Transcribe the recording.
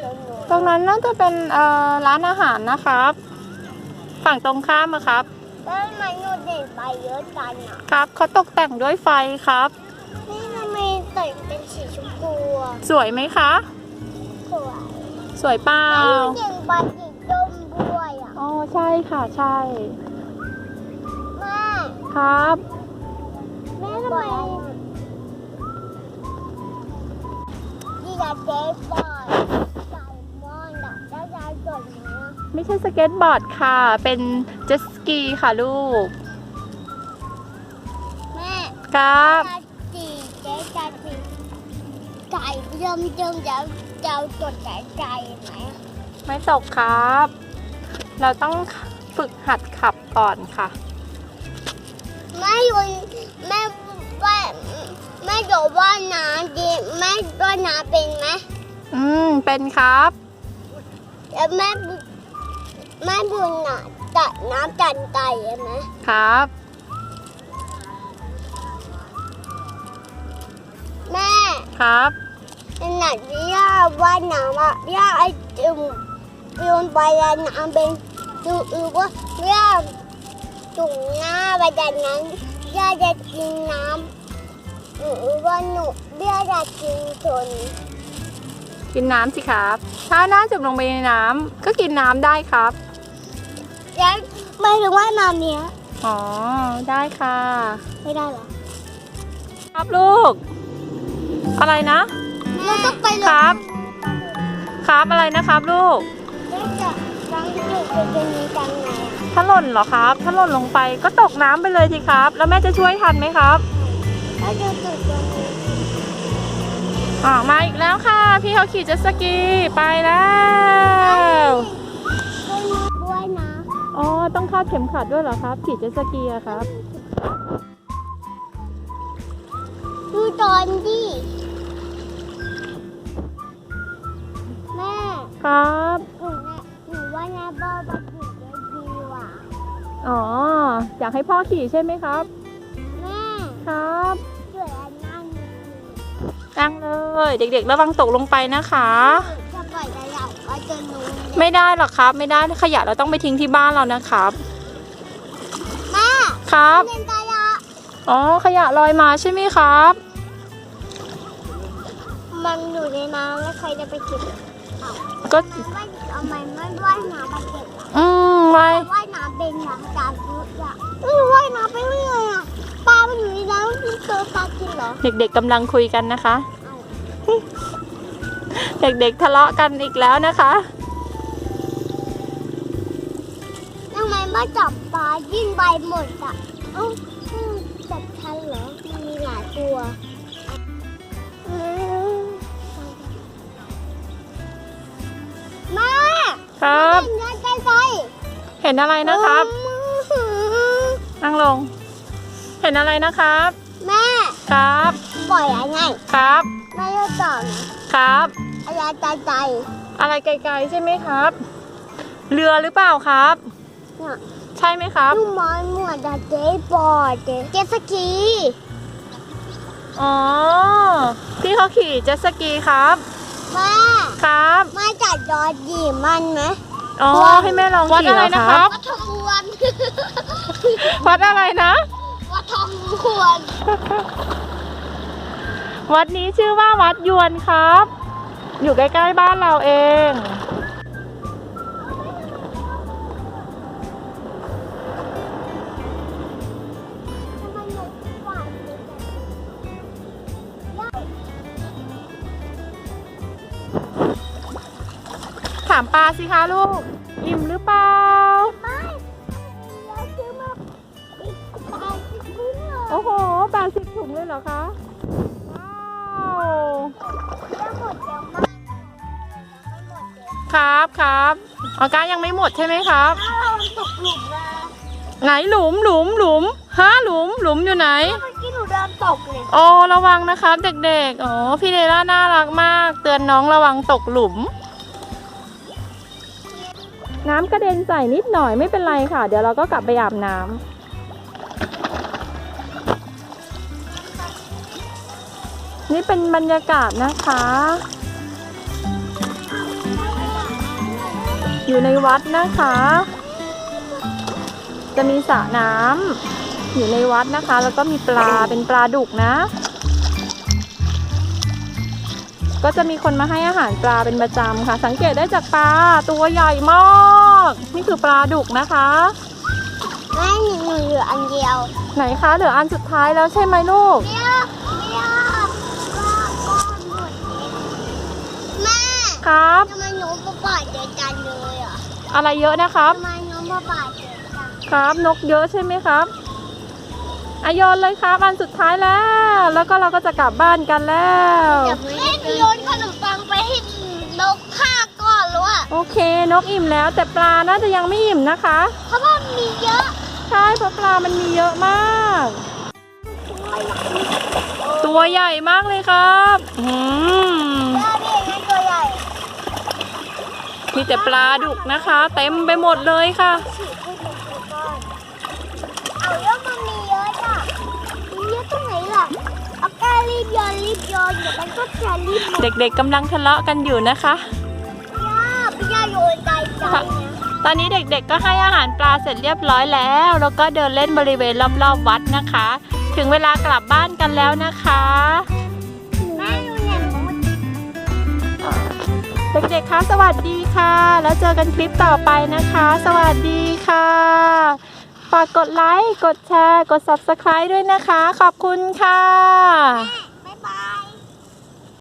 ตรงนู้นตรงนั้นน่าจะเป็นเอ่อร้านอาหารนะครับ ฝั่งตรงข้ามอะครับแล้วทำไมหนูเด็กไปเยอะจังอะครับเขาตกแต่งด้วยไฟครับ นี่ทำไมแต่งเป็นสีชมพูอะสวยไหมคะ สวยสวยเปล่าแล้วหนูเด็กไปสีส้มด้วยอะอ๋อใช่ค่ะใช่แม่ครับแม่ทำไมดีกับเจ๊บอย ไม่ใช่สเก็ตบอร์ดค่ะ เป็นเจ็ตสกีค่ะลูก แม่ครับจะจีเจ๊จะจีใจเริ่มเริ่มจะจะจดใจใจไหมไม่ตกครับ เราต้องฝึกหัดขับก่อนค่ะ แม่ยนแม่ว่าแม่จะว่าน้ำดีแม่ว่าน้ำเป็นไหมอืม เป็นครับ แล้วแม่บุแม่บุญน่ะจัดน้ำจันไก่ใช่ไหมครับ แม่ครับ ขนาดที่ย่าว่าน้ำอะย่าไอ้จุ่มโยนไปแล้วน้ำเป็นดูอือว่าย่าจุ่มหน้าไปจากนั้นย่าจะกินน้ำหนูว่าหนูย่าจะกินชน กินน้ำสิครับ ถ้าหน้าจุ่มลงไปในน้ำก็กินน้ำได้ครับแล้วไม่รู้ว่าน้ำเนี้ย อ๋อ ได้ค่ะ ไม่ได้เหรอ ครับลูก อะไรนะ เราต้องไปเลยครับ ครับอะไรนะครับลูกแล้วจะวางจุดไปตรงนี้จังไงอะถ้าหล่นเหรอครับ ถ้าหล่นลงไปก็ตกน้ำไปเลยทีครับ แล้วแม่จะช่วยทันไหมครับแล้วจะจุดตรงนี้ อ่ามาอีกแล้วค่ะ พี่เขาขี่เจ็ตสกีไปแล้วด้วยนะอ๋อต้องคาดเข็มขัดด้วยเหรอครับ ขี่เจ็ตสกีอะครับดูตอนดิแม่ครับหนูนะหนูว่านาบอบักอยู่ได้ดีว่ะอ๋ออยากให้พ่อขี่ใช่ไหมครับ แม่ครับ นั่งเลย เด็กๆ ระวังตกลงไปนะคะสิถ้าปล่อยจะหลับก็จะรู้ไม่ได้หรอกครับ ไม่ได้ขยะเราต้องไปทิ้งที่บ้านเรานะครับ แม่ครับเล่นตายะอ๋อ ขยะลอยมาใช่ไหมครับ มันอยู่ในน้ำแล้วใครจะไปเก็บเอาก็ ไม่เอาไมไม่ว่ายน้ำไปเก็บอะอืมไว้ ว่ายน้ำเป็นหลังจากยุดอะเออว่ายน้ำไปเรื่อยอะ ปลามันอยู่ในน้ำกินเจอปลากินเหรอเด็กๆกำลังคุยกันนะคะ เด็กๆทะเลาะกันอีกแล้วนะคะทำไมมาจับปลายิ่งใบหมดอะเอ้าจับทันเหรอมันมีหลายตัวมแม่ครับ เห็นอะไรนะครับ นั่งลง เห็นอะไรนะครับ แม่ ครับ ปล่อยอะไรครับแม่จะต่อนะครับ อะไรใจใจอะไรไกลๆใช่ไหมครับ เรือหรือเปล่าครับเนี่ยใช่ไหมครับลูกไม้หมวดอะเจ๊บอดเจ๊เจ็ตสกีอ๋อพี่เขาขี่เจ็ตสกีครับแม่ครับแม่จัดยอดดีมันไหมอ๋อให้แม่ลองขี่เหรอครับวัดทองควรวัดอะไรนะวัด ทองควรวัดนี้ชื่อว่าวัดยวนครับ อยู่ใกล้ๆบ้านเราเอง ถามปลาสิคะลูก อิ่มหรือเปล่า โอ้โหแปดสิบถุงเลยเหรอคะ ว้าวแล้วหมดเดี๋ยวมากไม่หมดเดี๋ยวครับครับอากายังไม่หมดใช่ไหมครับ ถ้าเราตกหลุมนะไหนหลุมหลุมหลุมฮะหลุมหลุมอยู่ไหน เมื่อกี้หนูเดินตกเลยโอ้ระวังนะครับเด็กๆ อ๋อพี่เดล่าน่ารักมาก เตือนน้องระวังตกหลุม น้ำกระเด็นใส่นิดหน่อยไม่เป็นไรค่ะ เดี๋ยวเราก็กลับไปอาบน้ นี่เป็นบรรยากาศนะคะ อยู่ในวัดนะคะ จะมีสระน้ำอยู่ในวัดนะคะ แล้วก็มีปลาเป็นปลาดุกนะ ก็จะมีคนมาให้อาหารปลาเป็นประจำค่ะ สังเกตได้จากปลาตัวใหญ่มากนี่คือปลาดุกนะคะแม่หนูหนูเหลืออันเดียว ไหนคะเหลืออันสุดท้ายแล้วใช่ไหมลูก ครับ ทำไมหนูมาบาดเจ็บกันเลยอะอะไรเยอะนะครับ ทำไมหนูมาบาดเจ็บกันครับ นกเยอะใช่ไหมครับอายนเลยครับอันสุดท้ายแล้ว แล้วก็เราก็จะกลับบ้านกันแล้วแม่โยนขนมปังไปให้นกฆ่าก่อนแล้วอะโอเคนกอิ่มแล้ว แต่ปลาน่าจะยังไม่อิ่มนะคะ เพราะว่ามีเยอะ ใช่เพราะปลามันมีเยอะมาก ตัวใหญ่มากเลยครับ อืมแม่พี่นั่นตัวใหญ่ มีแต่ปลาดุกนะคะ เต็มไปหมดเลยค่ะฉีกให้เป็นตัวก้อนเอาแล้วมันมีเยอะจ้ะมีเยอะตรงไหนล่ะเอาแก้รีบโยนรีบโยนเดี๋ยวมันก็จะรีบหมดเด็กๆกำลังทะเลาะกันอยู่นะคะย่าพี่ย่าโยนใจใจนะตอนนี้เด็กๆ ก็ให้อาหารปลาเสร็จเรียบร้อยแล้ว แล้วก็เดินเล่นบริเวณรอบๆวัดนะคะ ถึงเวลากลับบ้านกันแล้วนะคะ เด็กๆคะสวัสดีค่ะ แล้วเจอกันคลิปต่อไปนะคะ สวัสดีค่ะฝากกดไลค์กดแชร์ กด subscribe ด้วยนะคะ ขอบคุณค่ะ